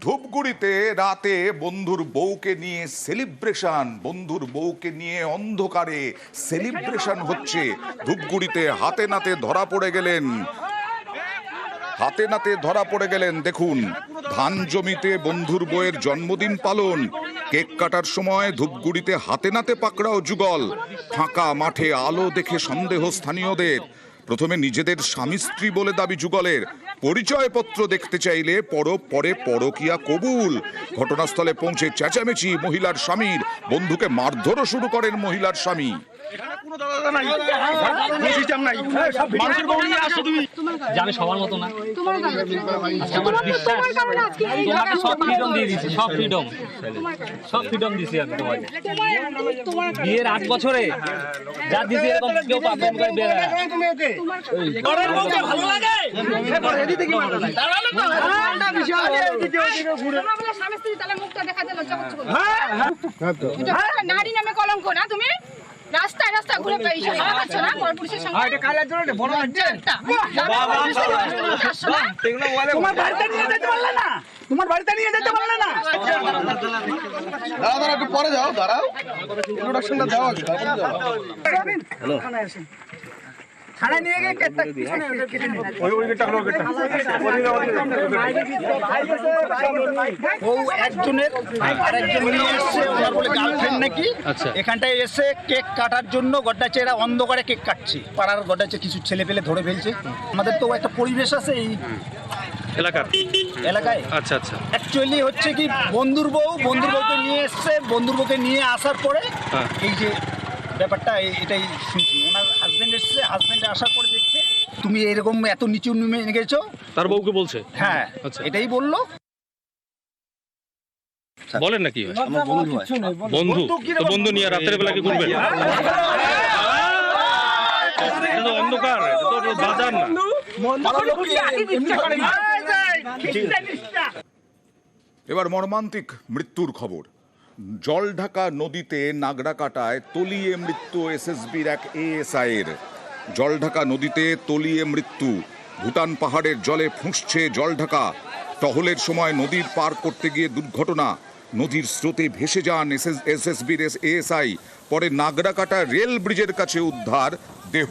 ধূপগুড়িতে রাতে বন্ধুর বউকে নিয়ে সেলিব্রেশন বন্ধুর বউকে নিয়ে অন্ধকারে সেলিব্রেশন হচ্ছে। ধূপগুড়িতে হাতে নাতে ধরা পড়ে গেলেন। হাতে নাতে ধরা পড়ে গেলেন, দেখুন, ধান জমিতে বন্ধুর বউয়ের জন্মদিন পালন। কেক কাটার সময় ধূপগুড়িতে হাতে নাতে পাকড়াও যুগল। ফাঁকা মাঠে আলো দেখে সন্দেহ স্থানীয়দের। প্রথমে নিজেদের স্বামী স্ত্রী বলে দাবি যুগলের। পরিচয়পত্র দেখতে চাইলে পর পরে পরকিয়া কবুল। ঘটনাস্থলে পৌঁছে চেঁচামেচি মহিলার স্বামীর। বন্ধুকে মারধরও শুরু করেন মহিলার স্বামী। আমি সবার মতো না। তোমার আজকে আমার বিশ্বাস তোমার কারণে আজকে এই তোমাকে সব ফ্রিডম দিয়ে দিছি সব ফ্রিডম সব ফ্রিডম দিছি আমি তোমাকে। বিয়ের আট বছরে যা দিছি এরকম কেউ পাবে না করে বেড়া তোমরা বলে স্বামী স্ত্রী তাহলে মুখটা দেখা দিল জগৎ জগৎ এটা নারী নামে কলঙ্ক না তুমি? রাস্তায় রাস্তা ঘুরে পেয়েছ না পরপুরুষের সঙ্গে না? তোমার বাড়িতে নিয়ে যেতে পারলে না তোমার বাড়িতে নিয়ে যেতে পারলে না দাঁড়া দাঁড়া একটু পরে যাও দাঁড়াও ইন্ট্রোডাকশনটা দাও আগে তারপরে যাও থানায় নিয়ে গিয়ে কেটে পিছনে কেটে নিন। ও একজনের আর নিয়ে এসছে ওনার বলে গার্লফ্রেন্ড নাকি? আচ্ছা। এখানটায় এসে কেক কাটার জন্য গড্ডাচে এরা অন্ধকারে কেক কাটছে। পাড়ার গড্ডাচে কিছু ছেলে পেলে ধরে ফেলছে। আমাদের তো একটা পরিবেশ আছে এই এলাকার? এলাকায়। আচ্ছা আচ্ছা। অ্যাকচুয়ালি হচ্ছে কি বন্ধুর বউ বন্ধুর বউকে নিয়ে এসছে বন্ধুর বউকে নিয়ে আসার পরে হ্যাঁ। এই যে ব্যাপারটা এই- এটাই শুনছি। ওনার হাজবেন্ড এসছে হাজবেন্ড আসার পরে দেখছে তুমি এরকম এত নিচু নেমে গেছো তার বউকে বলছে? হ্যাঁ আচ্ছা। এটাই বলল। বলেন নাকি বন্ধু তো বন্ধু নিয়ে রাতের বেলা কি করবেন অন্ধকার বাজার না। এবার মর্মান্তিক মৃত্যুর খবর। জলঢাকা নদীতে নাগড়া কাটায় তলিয়ে মৃত্যু এসএসবির এক এএসআই এর জলঢাকা নদীতে তলিয়ে মৃত্যু। ভুটান পাহাড়ের জলে ফুঁসছে জলঢাকা টহলের সময় নদীর পার করতে গিয়ে দুর্ঘটনা। নদীর স্রোতে ভেসে যান এসএসবির এএসআই। পরে নাগড়াকাটা রেল ব্রিজের কাছে উদ্ধার দেহ।